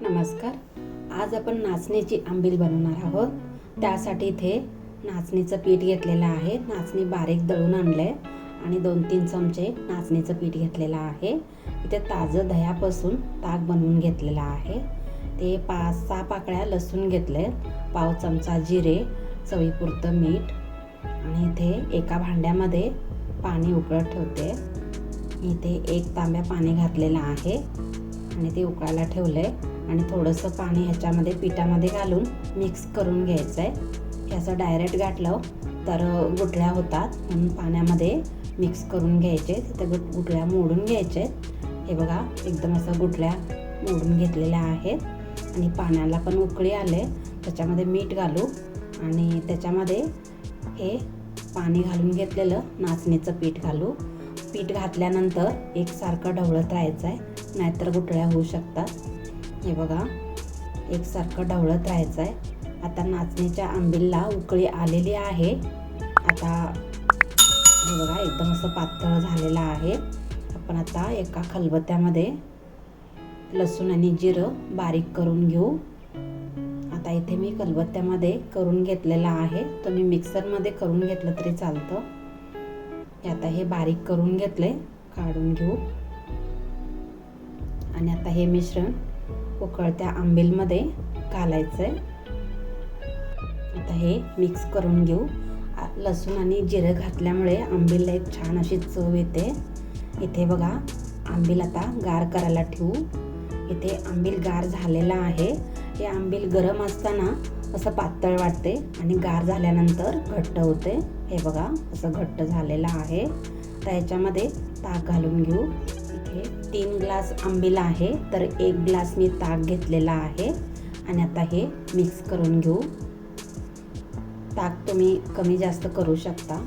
नमस्कार. आज आपण नाचणीची आंबील बनवणार आहोत. त्यासाठी इथे नाचणीचं पीठ घेतलेलं आहे. नाचणी बारीक दळून आणलं आहे आणि दोन तीन चमचे नाचणीचं पीठ घेतलेलं आहे. इथे ताजं दह्यापासून ताक बनवून घेतलेलं आहे. ते पाच सहा पाकळ्या लसूण घेतले पाव चमचा जिरे चवीपुरतं मीठ. आणि इथे एका भांड्यामध्ये पाणी उकळत ठेवते. इथे एक तांब्या पाणी घातलेलं आहे. आणि ते उकळायला ठेवलं आहे आणि थोडंसं पाणी ह्याच्यामध्ये पिठामध्ये घालून मिक्स करून घ्यायचं आहे. हे असं डायरेक्ट घातलं तर गुठळ्या होतात म्हणून पाण्यामध्ये मिक्स करून घ्यायचे. तिथे गुट गुठळ्या मोडून घ्यायचे. हे बघा एकदम असं गुठळ्या मोडून घेतलेल्या आहेत. आणि पाण्याला पण उकळी आले. त्याच्यामध्ये मीठ घालू. आणि त्याच्यामध्ये हे पाणी घालून घेतलेलं नाचणीचं पीठ घालू. पीठ घातल्यानंतर एकसारखं ढवळत राहायचं आहे. नाहीतर गुठळ्या होऊ शकतात. हे बघा एकसारखं ढवळत राहायचं आहे आता नाचणीच्या आंबीलला उकळी आलेली आहे. आता हे बघा एकदम असं पातळ झालेलं आहे. आपण आता एका खलबत्त्यामध्ये लसूण आणि जिरं बारीक करून घेऊ. आता इथे मी खलबत्त्यामध्ये करून घेतलेला आहे. तुम्ही मिक्सरमध्ये करून घेतलं तरी चालतं. आता हे बारीक करून घेतले काढून घेऊ. आणि आता हे मिश्रण उकळत्या आंबीलमध्ये घालायचं आहे. आता हे मिक्स करून घेऊ. लसूण आणि जिरं घातल्यामुळे आंबीलला एक छान अशी चव येते. इथे बघा आंबील आता गार करायला ठेवू. इथे आंबील गार झालेला आहे. हे आंबील गरम असताना असं पातळ वाटते आणि गार झाल्यानंतर घट्ट होते. हे बघा असं घट्ट झालेलं आहे. तर ह्याच्यामध्ये ताक घालून घेऊ. इथे तीन ग्लास आंबील आहे तर एक ग्लास मी ताक घेतलेला आहे. आणि आता हे मिक्स करून घेऊ. ताक तुम्ही कमी जास्त करू शकता.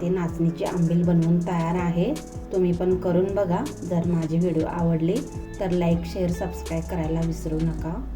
ते नाचणीची आंबील बनवून तयार आहे. तुम्ही पण करून बघा. जर माझी व्हिडिओ आवडली तर लाईक शेअर सबस्क्राईब करायला विसरू नका.